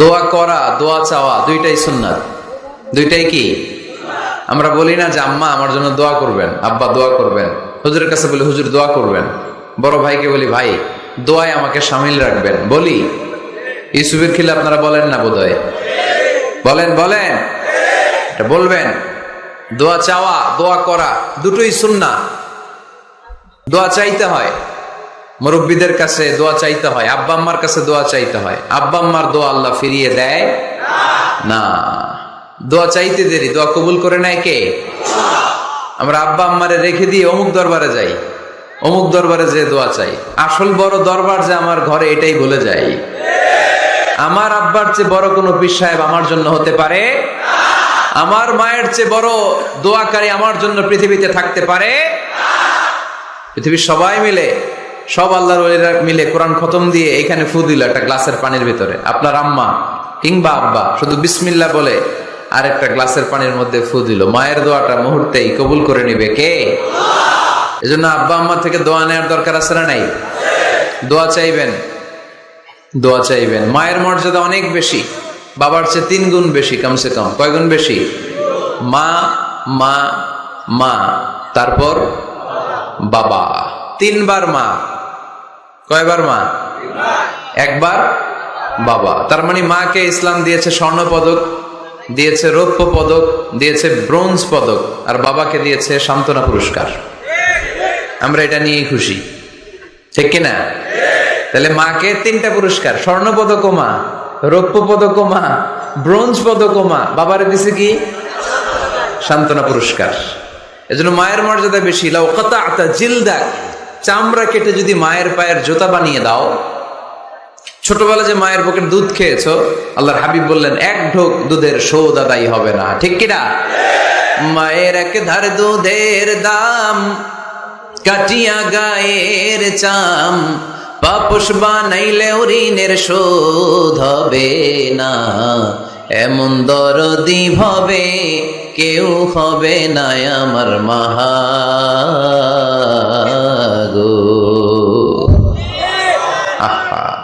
দোয়া করা, দোয়া চাওয়া, দুইটাই সুন্নাত। দুইটাই কি? আমরা বলি না যে, আম্মা, আমার জন্য দোয়া করবেন, আব্বা দোয়া করবেন, হুজুরের কাছে বলি, হুজুর, দোয়া করবেন। বড় ভাইকে বলি, ভাই, দোয়ায় আমাকে সামিল রাখবেন। বলি। ইউসুফের খিলে আপনারা বলেন না বোধহয়? বলেন বলেন। এটা বলবেন। দোয়া চাওয়া, দোয়া করা, দুটোই সুন্না দোয়া চাইতে হয়। মুরব্বীদের কাছে দোয়া চাইতে হয়, আব্বা আম্মার কাছে দোয়া চাইতে হয়। আব্বা আম্মার দোয়া আল্লাহ ফিরিয়ে দেয়? না। দোয়া চাইতে দেরি, দোয়া কবুল করে নেয় কে? আমরা আব্বা আম্মারে রেখে দিয়ে অমুক দরবারে যাই। অমুক দরবারে যে দোয়া চাই। আসল বড় দরবার যে আমার ঘরে এটাই বলে যাই। আমার আব্বার চেয়ে বড় কোনো পীর সাহেব আমার জন্য হতে পারে? আমার মায়ের চেয়ে বড় দোয়াকারী আমার জন্য পৃথিবীতে থাকতে পারে? পৃথিবীর সবাই মিলে সব আল্লাহর ওলিরা মিলে কোরআন খতম দিয়ে এখানে ফু দিল একটা গ্লাসের পানির ভিতরে। আপনার আম্মা কিংবা আব্বা, শুধু বিসমিল্লা বলে আর একটা গ্লাসের পানির মধ্যে ফু দিল। মায়ের দোয়াটা মুহূর্তেই কবুল করে নিবে কে? এজন্য আব্বা আম্মা থেকে দোয়া নেওয়ার দরকার আছে না নাই? দোয়া চাইবেন? দোয়া চাইবেন। মায়ের মর্যাদা অনেক বেশি, বাবার চেয়ে তিন গুণ বেশি, কমসে কম। কয় গুণ বেশি? মা মা মা, তারপর বাবা। তিনবার মা কয়বার মা? একবার? বাবা। তার মানে মাকে ইসলাম দিয়েছে স্বর্ণ পদক, দিয়েছে রৌপ্য পদক, দিয়েছে ব্রোঞ্জ পদক, আর বাবাকে দিয়েছে সান্ত্বনা পুরস্কার। আমরা এটা নিয়েই খুশি। ঠিক কিনা তাহলে মাকে তিনটা পুরস্কার, স্বর্ণ পদক মা, রৌপ্য পদক মা, ব্রোঞ্জ পদক মা। বাবারে দিছে কি? সান্ত্বনা পুরস্কার। এজন্য মায়ের মর্যাদা বেশি। লাউ কাতা জিলদাক। চামড়া কেটে যদি মায়ের পায়ের জুতা বানিয়ে দাও ছোটবেলা যে মায়ের বুকের দুধ খেয়েছো, আল্লাহর হাবিব বললেন, এক ঢোক দুধের সৌদ আদায় হবে না। ঠিক কিনা মায়ের এক ধার দুধের দাম, কাটিয়া গায়ের চাম পাপুষ বানাইলে ঋণের শোধ হবে না। এমন দরদি হবে, কেউ হবে না আমার মাহাগো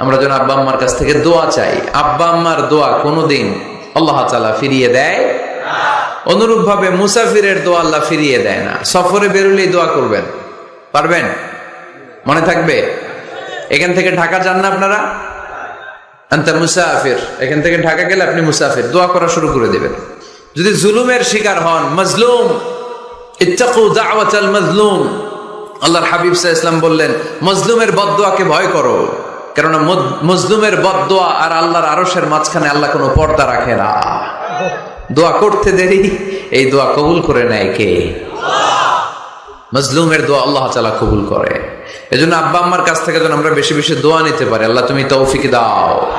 আমরা যেন আব্বা আম্মার কাছ থেকে দোয়া চাই। আব্বা আম্মার দোয়া কোনোদিন আল্লাহ তালা ফিরিয়ে দেয় অনুরূপ ভাবে মুসাফিরের দোয়া আল্লাহ ফিরিয়ে দেয় না। সফরে বেরোলেই দোয়া করবেন। পারবেন? মনে থাকবে? এখান থেকে ঢাকা যান না আপনারা? মুসাফির। এখান থেকে ঢাকা গেলে আপনি মুসাফির। দোয়া করা শুরু করে দেবেন। যদি জুলুমের শিকার হন, মজলুম। ইত্তাকু দাওয়াতাল মজলুম। আল্লাহর হাবিব সাহ ইসলাম বললেন, মজলুমের বদদোয়াকে ভয় করো। কেননা মজলুমের বদোয়া আর আল্লাহর আরসের মাঝখানে আল্লাহ কোনো পর্দা রাখে না। দোয়া করতে দেরি, এই দোয়া কবুল করে নেয় কে? মজলুমের দোয়া আল্লাহ তালা কবুল করে। এজন্য আব্বা আম্মার কাছ থেকে যেন আমরা বেশি বেশি দোয়া নিতে পারি। আল্লাহ তুমি তৌফিক দাও।